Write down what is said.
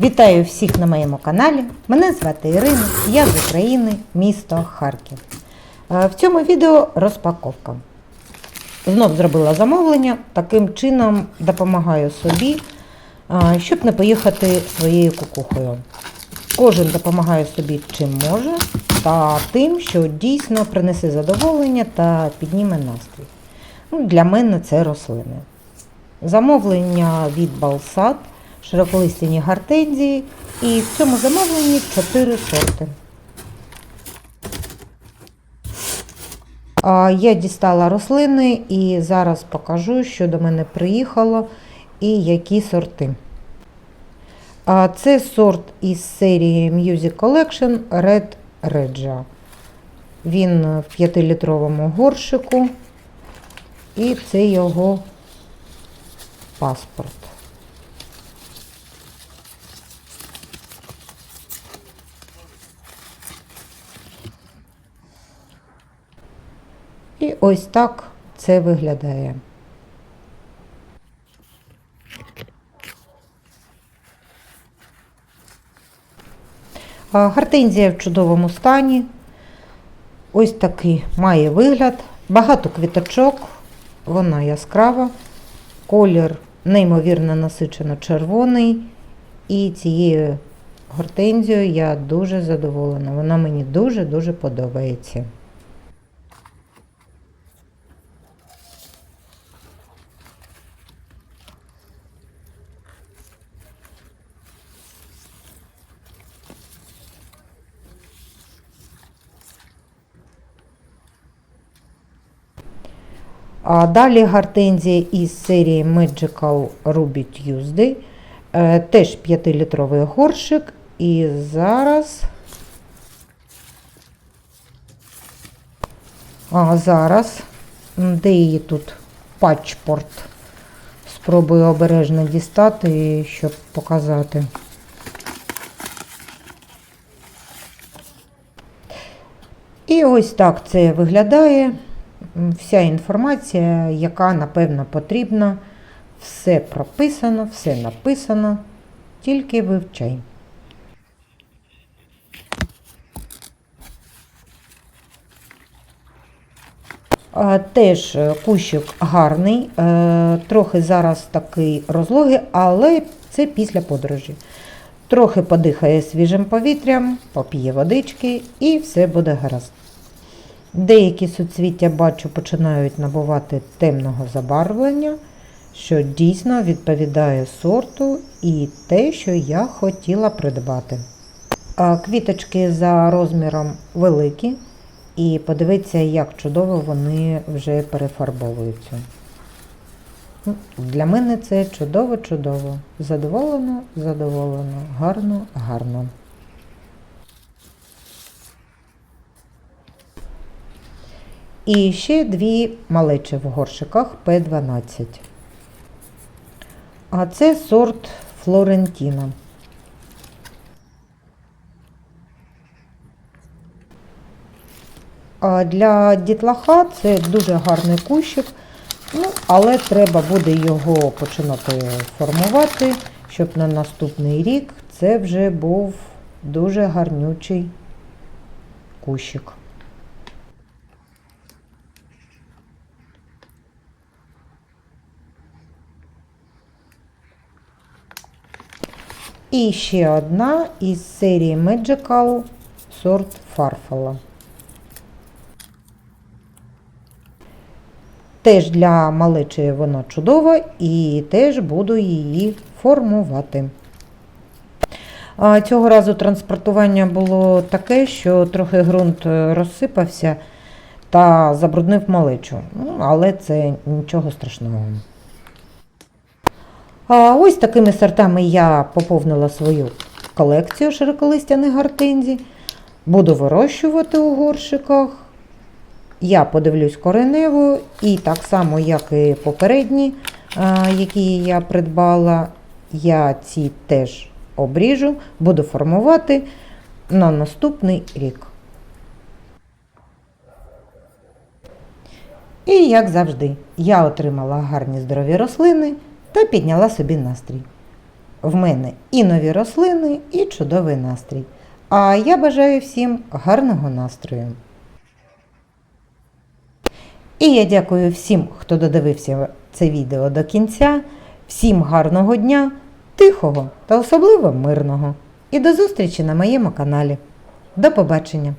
Вітаю всіх на моєму каналі. Мене звати Ірина, я з України, місто Харків. Е, В цьому відео розпаковка. Знов зробила замовлення, таким чином допомагаю собі, е, щоб не поїхати своєю кукухою. Кожен допомагає собі чим може, та тим, що дійсно принесе задоволення та підніме настрій. Ну, Для мене це рослини. Замовлення від Балсад, широколистяні гортензії, і в цьому замовленні 4 сорти. Я дістала рослини і зараз покажу, що до мене приїхало і які сорти. Це сорт із серії Music Collection Red Regia. Він в 5-літровому горшику, і це його паспорт. І ось так це виглядає. Гортензія в чудовому стані. Ось такий має вигляд. Багато квіточок, вона яскрава, колір неймовірно насичено червоний. І цією гортензією я дуже задоволена. Вона мені дуже-дуже подобається. А далі гортензія із серії Magical Ruby Tuesday. Е, Теж 5-літровий горшик. І зараз. А зараз, де її тут патчпорт. Спробую обережно дістати, щоб показати. І ось так це виглядає. Вся інформація, яка напевно потрібна, все прописано, все написано, тільки вивчай. Теж е, кущик гарний, е, трохи зараз такий розлогий, але це після подорожі. Трохи подихає свіжим повітрям, поп'є водички і все буде гаразд. Деякі суцвіття, бачу, починають набувати темного забарвлення, що дійсно відповідає сорту і те, що я хотіла придбати. А Квіточки за розміром великі, і подивіться, як чудово вони вже перефарбовуються. Ну, Для мене це чудово-чудово. Задоволено, задоволено, гарно, гарно. І ще дві малечі в горшиках П12. А це сорт Флорентіна. А для дітлаха це дуже гарний кущик, ну, але треба буде його починати формувати, щоб на наступний рік це вже був дуже гарнючий кущик. І ще одна із серії Magical сорт Farfalla. Теж для малечі вона чудова і теж буду її формувати. Цього разу транспортування було таке, що трохи ґрунт розсипався та забруднив малечу. Ну, але це нічого страшного. А ось такими сортами я поповнила свою колекцію широколистяних гортензій. Буду вирощувати у горшиках. Я подивлюсь кореневу і так само, як і попередні, які я придбала, я ці теж обріжу, буду формувати на наступний рік. І як завжди, я отримала гарні здорові рослини та підняла собі настрій. В мене і нові рослини, і чудовий настрій. А я бажаю всім гарного настрою. І я дякую всім, хто додивився це відео до кінця. Всім гарного дня, тихого та особливо мирного. І до зустрічі на моєму каналі. До побачення!